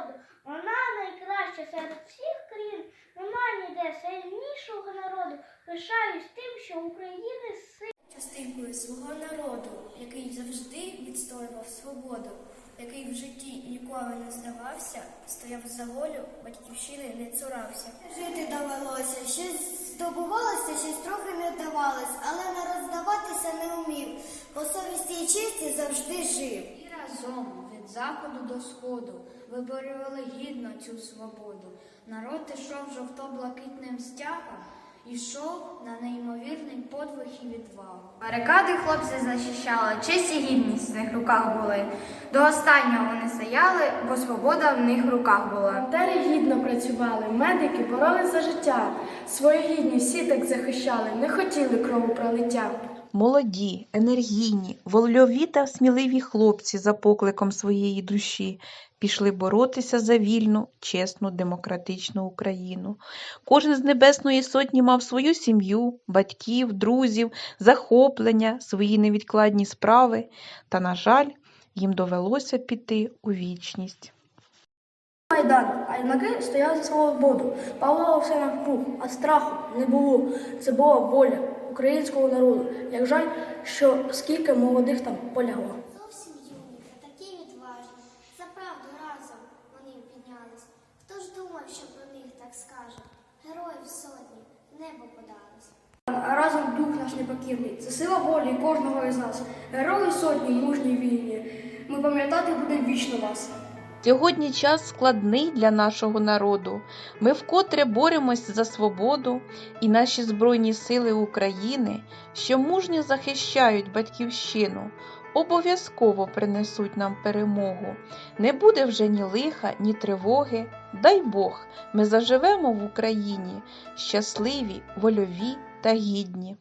народу. Вона найкраща серед всіх країн, нема ніде сильнішого народу. Пишаюсь тим, що України сильна. Частинкою свого народу, який завжди відстоював свободу, який в житті ніколи не здавався, стояв за волю, батьківщини не цурався. Жити довелося, щось здобувалося, щось трохи не вдавалось, але не роздаватися не умів, по совісті і честі завжди жив. І разом від заходу до сходу виборювали гідно цю свободу. Народ ішов жовто-блакитним стягом, ішов на неймовірний подвиг і відвагу. Барикади хлопці захищали, честь і гідність в них руках були. До останнього вони стояли, бо свобода в них руках була. Волонтери гідно працювали, медики боролись за життя. Свою гідність всі так захищали, не хотіли кровопролиття. Молоді, енергійні, вольові та сміливі хлопці за покликом своєї душі пішли боротися за вільну, чесну, демократичну Україну. Кожен з Небесної Сотні мав свою сім'ю, батьків, друзів, захоплення, свої невідкладні справи, та, на жаль, їм довелося піти у вічність. Майдан, а юнаки стояли за свободу, палало все навкруг, а страху не було. Це була воля українського народу. Як жаль, що скільки молодих там полягло. Зовсім юні та такі відважні. За правду разом вони піднялись. Хто ж думав, що про них так скаже? Героїв сотні, небо подались. Разом дух наш непокірний. Це сила волі кожного із нас. Герої сотні, мужні вільні. Ми пам'ятати будемо вічно вас. Сьогодні час складний для нашого народу. Ми вкотре боремось за свободу, і наші Збройні Сили України, що мужньо захищають батьківщину, обов'язково принесуть нам перемогу. Не буде вже ні лиха, ні тривоги. Дай Бог, ми заживемо в Україні щасливі, вольові та гідні.